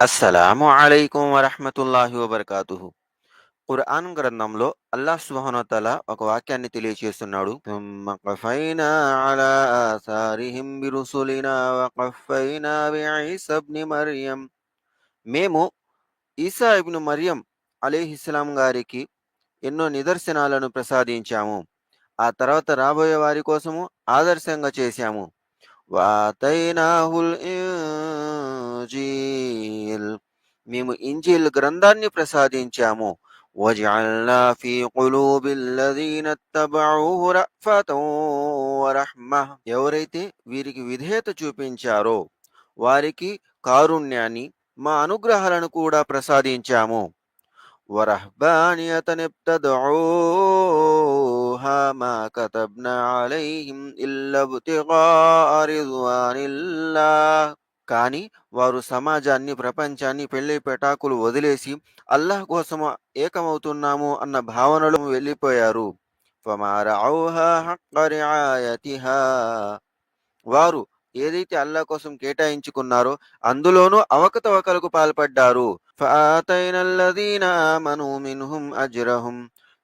అస్సలాము అలైకుం వరహమతుల్లాహి వబర్కాతు ఖురాన్ గ్రంథంలో అల్లాహ్ సుహనతల ఒక వాక్యాన్ని తెలియజేస్తున్నాడు మరియం మేము ఈసా ఇబ్ను మరియం అలీహిస్లాం గారికి ఎన్నో నిదర్శనాలను ప్రసాదించాము. ఆ తర్వాత రాబోయే వారి కోసము ఆదర్శంగా చేశాము. వాతైనాహుల్ ఇంజీల్ మేము ఇంజీల్ గ్రంథాన్ని ప్రసాదించాము وجعلنا في قلوب الذين اتبعوه رأفة ورحمة ఎవరైతే వీరికి విధేయత చూపించారో వారికి కారుణ్యాన్ని మా అనుగ్రహాలను కూడా ప్రసాదించాము ورهبانية ابتدعوها ما كتبنا عليهم إلا ابتغاء رضوان الله కానీ వారు సమాజాన్ని ప్రపంచాన్ని పెళ్లి పెటాకులు వదిలేసి అల్లాహ్ కోసం ఏకమవుతున్నాము అన్న భావనలో వెళ్ళిపోయారు فما رعوها حق رعايتها వారు ఏదైతే అల్లా కోసం కేటాయించుకున్నారో అందులోనూ అవకతవకలకు పాల్పడ్డారు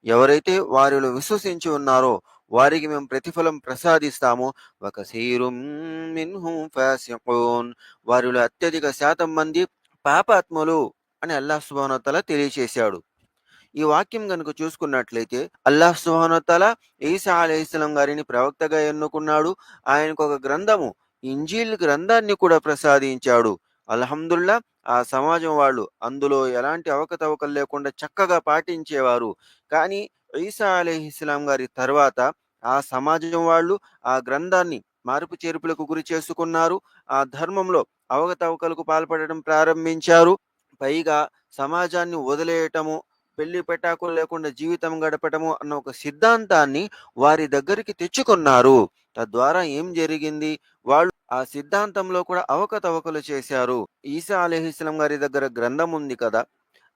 ఎవరైతే వారిలో విశ్వసించి ఉన్నారో వారికి మేము ప్రతిఫలం ప్రసాదిస్తాము. ఒక వారిలో అత్యధిక శాతం మంది పాపాత్మలు అని అల్లాహ్ సుబానోతల తెలియచేశాడు. ఈ వాక్యం కనుక చూసుకున్నట్లయితే అల్లాహ్ సుబానోతల ఈసా అలహిస్లం గారిని ప్రవక్తగా ఎన్నుకున్నాడు. ఆయనకు ఒక గ్రంథము ఇంజీల్ గ్రంథాన్ని కూడా ప్రసాదించాడు. అల్హమ్దుల్లా ఆ సమాజం వాళ్ళు. అందులో ఎలాంటి అవకతవకలు లేకుండా చక్కగా పాటించేవారు. కానీ ఈసా అలీహిస్లాం గారి తర్వాత ఆ సమాజం వాళ్ళు ఆ గ్రంథాన్ని మార్పు చేర్పులకు గురి చేసుకున్నారు. ఆ ధర్మంలో అవకతవకలకు పాల్పడటం ప్రారంభించారు. పైగా సమాజాన్ని వదిలేయటము పెళ్ళి పెటాకులు లేకుండా జీవితం గడపటము అన్న ఒక సిద్ధాంతాన్ని వారి దగ్గరికి తెచ్చుకున్నారు. తద్వారా ఏం జరిగింది? వాళ్ళు ఆ సిద్ధాంతంలో కూడా అవకతవకలు చేశారు. ఈసా అలీహిస్లాం గారి దగ్గర గ్రంథం ఉంది కదా?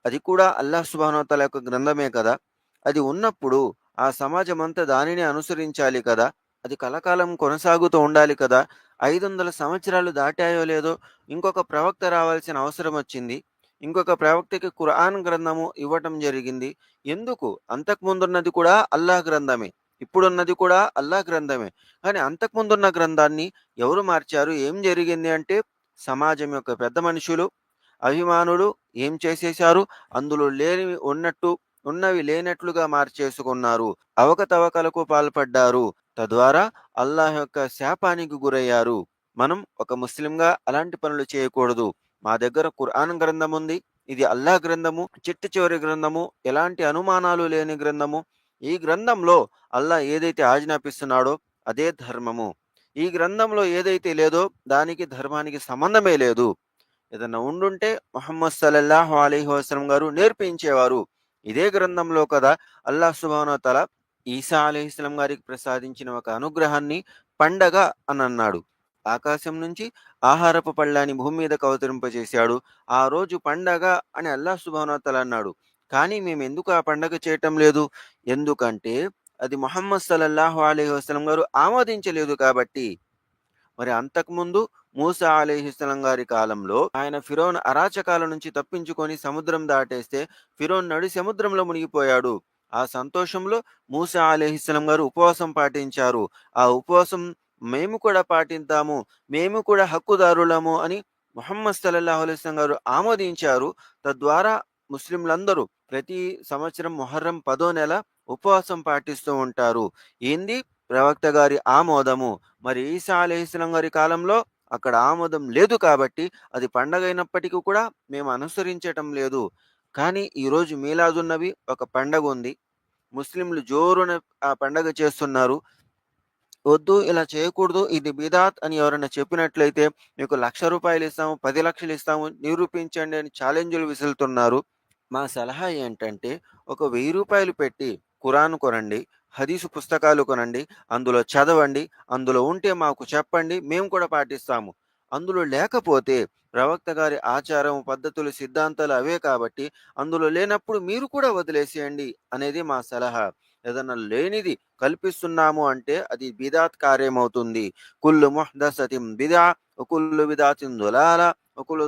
అది కూడా అల్లాహ్ సుబానోతల యొక్క గ్రంథమే కదా? అది ఉన్నప్పుడు ఆ సమాజం అంతా దానిని అనుసరించాలి కదా? అది కలకాలం కొనసాగుతూ ఉండాలి కదా? ఐదు వందల సంవత్సరాలు దాటాయో లేదో ఇంకొక ప్రవక్త రావాల్సిన అవసరం వచ్చింది. ఇంకొక ప్రవక్తకి ఖురాన్ గ్రంథము ఇవ్వటం జరిగింది. ఎందుకు? అంతకు ముందున్నది కూడా అల్లాహ్ గ్రంథమే. ఇప్పుడున్నది కూడా అల్లాహ్ గ్రంథమే. కానీ అంతకుముందున్న గ్రంథాన్ని ఎవరు మార్చారు? ఏం జరిగింది అంటే సమాజం యొక్క పెద్ద మనుషులు అభిమానులు ఏం చేసేశారు? అందులో లేనివి ఉన్నట్టు ఉన్నవి లేనట్లుగా మార్చేసుకున్నారు. అవకతవకలకు పాల్పడ్డారు. తద్వారా అల్లాహ్ యొక్క శాపానికి గురయ్యారు. మనం ఒక ముస్లింగా అలాంటి పనులు చేయకూడదు. మా దగ్గర ఖురాన్ గ్రంథం ఉంది. ఇది అల్లాహ్ గ్రంథము చిట్టు చివరి గ్రంథము ఎలాంటి అనుమానాలు లేని గ్రంథము ఈ గ్రంథంలో అల్లా ఏదైతే ఆజ్ఞాపిస్తున్నాడో అదే ధర్మము. ఈ గ్రంథంలో ఏదైతే లేదో దానికి ధర్మానికి సంబంధమే లేదు. ఏదన్నా ఉండుంటే మొహమ్మద్ సల్లల్లాహు అలీహి వసలం గారు నేర్పించేవారు. ఇదే గ్రంథంలో కదా అల్లాహ్ సుబాన తల ఈసా అలీహిస్లం గారికి ప్రసాదించిన ఒక అనుగ్రహాన్ని పండగ అని అన్నాడు. ఆకాశం నుంచి ఆహారపు పళ్ళాన్ని భూమి మీదకు అవతరింపజేశాడు ఆ రోజు పండగ అని అల్లాహ్ సుబానోతల అన్నాడు. కానీ మేము ఎందుకు ఆ పండగ చేయటం లేదు? ఎందుకంటే అది మొహమ్మద్ సల్లల్లాహు అలీహి వసలం గారు ఆమోదించలేదు కాబట్టి. మరి అంతకుముందు మూసా అలీహిస్సలం గారి కాలంలో ఆయన ఫిరోన్ అరాచకాల నుంచి తప్పించుకొని సముద్రం దాటేస్తే ఫిరోన్ నడి సముద్రంలో మునిగిపోయాడు. ఆ సంతోషంలో మూసా అలీహిస్సలం గారు ఉపవాసం పాటించారు. ఆ ఉపవాసం మేము కూడా పాటిద్దాము మేము కూడా హక్కుదారులము అని మొహమ్మద్ సల్లల్లాహు అలైస్లం గారు ఆమోదించారు. తద్వారా ముస్లింలందరూ ప్రతి సంవత్సరం మొహర్రం పదో నెల ఉపవాసం పాటిస్తూ ఉంటారు. ఏంది? ప్రవక్త గారి ఆమోదము. మరి ఈసా అలహిస్లం గారి కాలంలో అక్కడ ఆమోదం లేదు కాబట్టి అది పండగ అయినప్పటికీ కూడా మేము అనుసరించటం లేదు. కానీ ఈరోజు మీలాదున్నవి ఒక పండగ ఉంది. ముస్లింలు జోరున ఆ పండగ చేస్తున్నారు. వద్దు ఇలా చేయకూడదు ఇది బిదాత్ అని ఎవరైనా చెప్పినట్లయితే మీకు లక్ష రూపాయలు ఇస్తాము పది లక్షలు ఇస్తాము నిరూపించండి అని ఛాలెంజ్లు విసులుతున్నారు మా సలహా ఏంటంటే ఒక వెయ్యి రూపాయలు పెట్టి ఖురాన్ కొనండి హదీసు పుస్తకాలు కొనండి అందులో చదవండి అందులో ఉంటే మాకు చెప్పండి మేము కూడా పాటిస్తాము. అందులో లేకపోతే ప్రవక్త గారి ఆచారం పద్ధతులు సిద్ధాంతాలు అవే కాబట్టి అందులో లేనప్పుడు మీరు కూడా వదిలేసేయండి అనేది మా సలహా. ఏదన్నా లేనిది కల్పిస్తున్నాము అంటే అది బిదాత్ కార్యమవుతుంది. కుల్లు ముహ్దసతిం బిదా కుల్లు బిదాతిన్ దులాల వకులు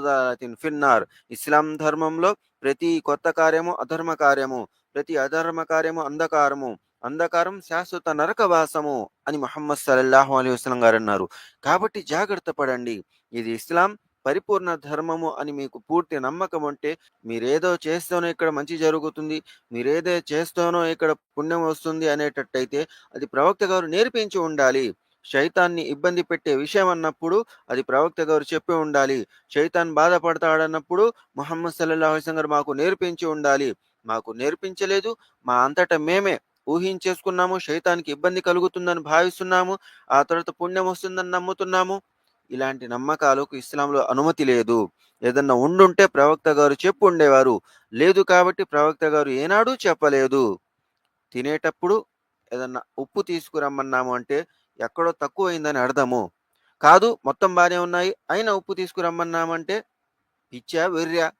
ఫిన్నార్. ఇస్లాం ధర్మంలో ప్రతి కొత్త కార్యము అధర్మ కార్యము ప్రతి అధర్మ కార్యము అంధకారము అంధకారం శాశ్వత నరకవాసము అని మొహమ్మద్ సల్లల్లాహు అలీ వస్లం గారు అన్నారు. కాబట్టి జాగ్రత్త పడండి. ఇది ఇస్లాం పరిపూర్ణ ధర్మము అని మీకు పూర్తి నమ్మకం ఉంటే మీరేదో చేస్తేనో ఇక్కడ మంచి జరుగుతుంది మీరేదో చేస్తేనో ఇక్కడ పుణ్యం వస్తుంది అనేటట్టయితే అది ప్రవక్త గారు నేర్పించి ఉండాలి. శైతాన్ని ఇబ్బంది పెట్టే విషయం అన్నప్పుడు అది ప్రవక్త గారు చెప్పి ఉండాలి. శైతాన్ బాధపడతాడన్నప్పుడు ముహమ్మద్ సల్లాహు అలైహి గారు మాకు నేర్పించి ఉండాలి. మాకు నేర్పించలేదు. మా అంతటా మేమే ఊహించేసుకున్నాము. శైతానికి ఇబ్బంది కలుగుతుందని భావిస్తున్నాము. ఆ తర్వాత పుణ్యం వస్తుందని నమ్ముతున్నాము. ఇలాంటి నమ్మకాలకు ఇస్లాంలో అనుమతి లేదు. ఏదన్నా ఉండుంటే ప్రవక్త గారు చెప్పు ఉండేవారు. లేదు కాబట్టి ప్రవక్త గారు ఏనాడూ చెప్పలేదు. తినేటప్పుడు ఏదన్నా ఉప్పు తీసుకురమ్మన్నాము అంటే ఎక్కడో తక్కువ అయిందని అర్థము. కాదు మొత్తం బాగానే ఉన్నాయి. అయినా ఉప్పు తీసుకురమ్మన్నామంటే? పిచ్చా వెర్రా?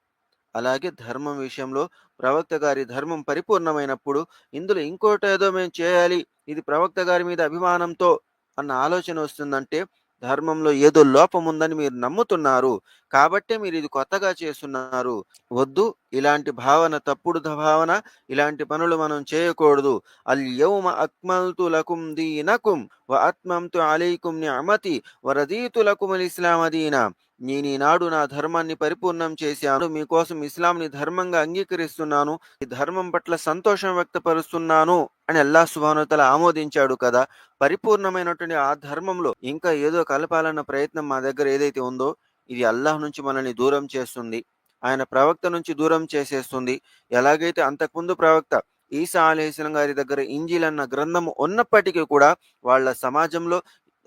అలాగే ధర్మం విషయంలో ప్రవక్త గారి ధర్మం పరిపూర్ణమైనప్పుడు ఇందులో ఇంకోటేదో మేము చేయాలి. ఇది ప్రవక్త గారి మీద అభిమానంతో అన్న ఆలోచన వస్తుందంటే ధర్మంలో ఏదో లోపం ఉందని మీరు నమ్ముతున్నారు. కాబట్టే మీరు ఇది కొత్తగా చేస్తున్నారు. వద్దు ఇలాంటి భావన తప్పుడు భావన ఇలాంటి పనులు మనం చేయకూడదు. అల్ యౌమ అక్మల్తు లకుం దీనకుం వ ఆత్మంతు అలైకుం నిఅమతి వ రదీతు ఇస్లాం అదీన ఇస్లామ దీనా. నేను ఈనాడు నా ధర్మాన్ని పరిపూర్ణం చేశాను. మీకోసం ఇస్లాంని ధర్మంగా అంగీకరిస్తున్నాను. ఈ ధర్మం పట్ల సంతోషం వ్యక్తపరుస్తున్నాను. అని అల్లా సుభానుతల ఆమోదించాడు కదా. పరిపూర్ణమైనటువంటి ఆ ధర్మంలో ఇంకా ఏదో కలపాలన్న ప్రయత్నం మా దగ్గర ఏదైతే ఉందో ఇది అల్లాహ్ నుంచి మనల్ని దూరం చేస్తుంది. ఆయన ప్రవక్త నుంచి దూరం చేసేస్తుంది. ఎలాగైతే అంతకుముందు ప్రవక్త ఈసా అలీస్లం గారి దగ్గర ఇంజిల్ అన్న గ్రంథం ఉన్నప్పటికీ కూడా వాళ్ళ సమాజంలో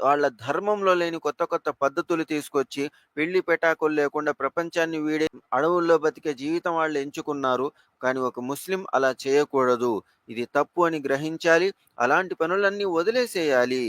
వాళ్ళ ధర్మంలో లేని కొత్త కొత్త పద్ధతులు తీసుకొచ్చి పెళ్ళి పెటాకులు లేకుండా ప్రపంచాన్ని వీడే అడవుల్లో బతికే జీవితం వాళ్ళు ఎంచుకున్నారు. కానీ ఒక ముస్లిం అలా చేయకూడదు. ఇది తప్పు అని గ్రహించాలి. అలాంటి పనులన్నీ వదిలేసేయాలి.